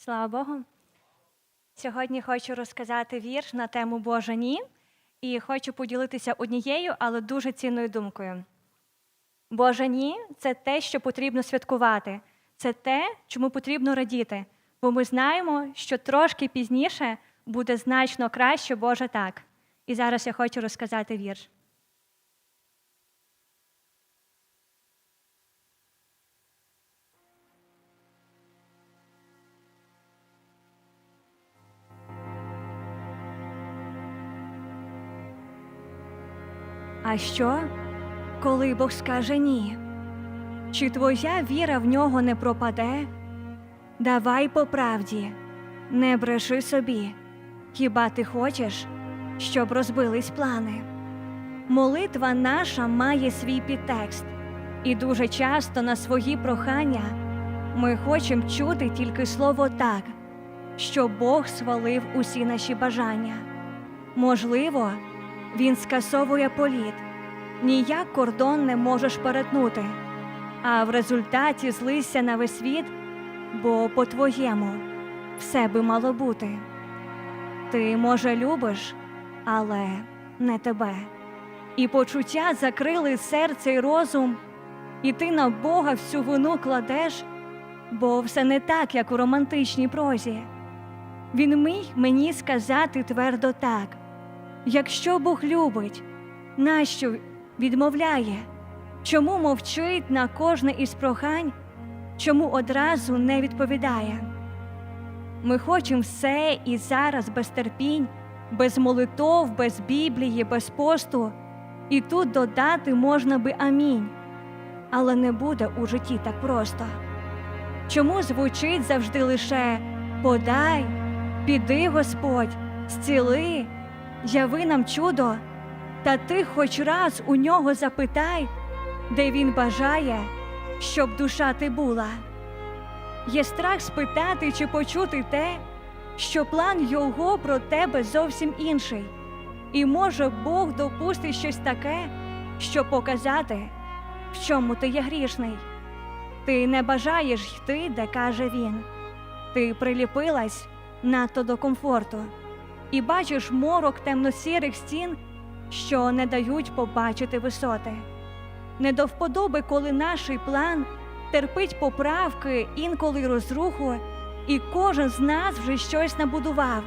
Слава Богу. Сьогодні хочу розказати вірш на тему Боже ні. І хочу поділитися однією, але дуже цінною думкою. Боже ні це те, що потрібно святкувати. Це те, чому потрібно радіти. Бо ми знаємо, що трошки пізніше буде значно краще Боже так. І зараз я хочу розказати вірш. А що, коли Бог скаже ні? Чи твоя віра в нього не пропаде? Давай по правді, не бреши собі. Хіба ти хочеш, щоб розбились плани? Молитва наша має свій підтекст, і дуже часто на свої прохання ми хочемо чути тільки слово так, що Бог свалив усі наші бажання. Можливо, він скасовує політ, ніяк кордон не можеш перетнути, а в результаті злися на весь світ, бо по-твоєму все би мало бути. Ти, може, любиш, але не тебе. І почуття закрили серце й розум, і ти на Бога всю вину кладеш, бо все не так, як у романтичній прозі. Він міг мені сказати твердо так. Якщо Бог любить, нащо відмовляє? Чому мовчить на кожне із прохань, чому одразу не відповідає? Ми хочемо все і зараз без терпінь, без молитов, без Біблії, без посту, і тут додати можна би амінь, але не буде у житті так просто. Чому звучить завжди лише подай, піди, Господь, зціли, яви нам чудо, та ти хоч раз у нього запитай, де він бажає, щоб душа ти була. Є страх спитати чи почути те, що план його про тебе зовсім інший, і може Бог допустить щось таке, щоб показати, в чому ти є грішний. Ти не бажаєш йти, де каже він. Ти приліпилась надто до комфорту і бачиш морок темно-сірих стін, що не дають побачити висоти. Не до вподоби, коли наш план терпить поправки, інколи розруху, і кожен з нас вже щось набудував,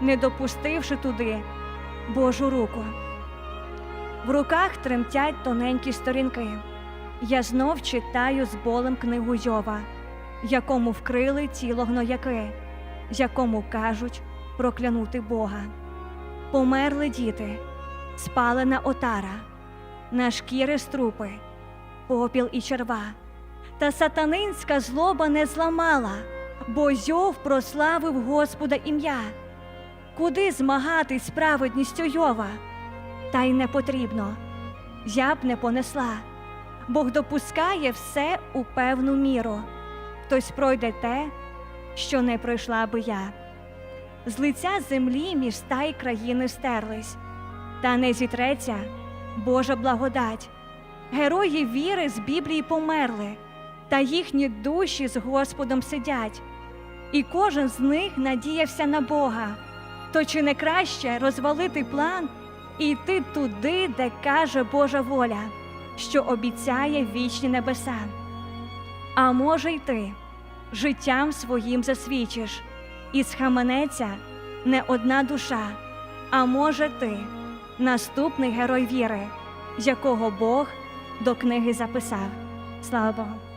не допустивши туди Божу руку. В руках тремтять тоненькі сторінки. Я знов читаю з болем книгу Йова, якому вкрили тіло гнояки, якому кажуть проклянути Бога. Померли діти, спалена отара, на шкіри струпи, попіл і черва. Та сатанинська злоба не зламала, бо Йов прославив Господа ім'я. Куди змагатись з праведністю Йова? Та й не потрібно, я б не понесла. Бог допускає все у певну міру. Хтось пройде те, що не пройшла би я. З лиця землі міста й країни стерлись, та не зітреться Божа благодать. Герої віри з Біблії померли, та їхні душі з Господом сидять, і кожен з них надіявся на Бога. То чи не краще розвалити план і йти туди, де каже Божа воля, що обіцяє вічні небеса? А може й ти життям своїм засвідчиш, і схаменеться не одна душа, а може ти наступний герой віри, якого Бог до книги записав. Слава Богу!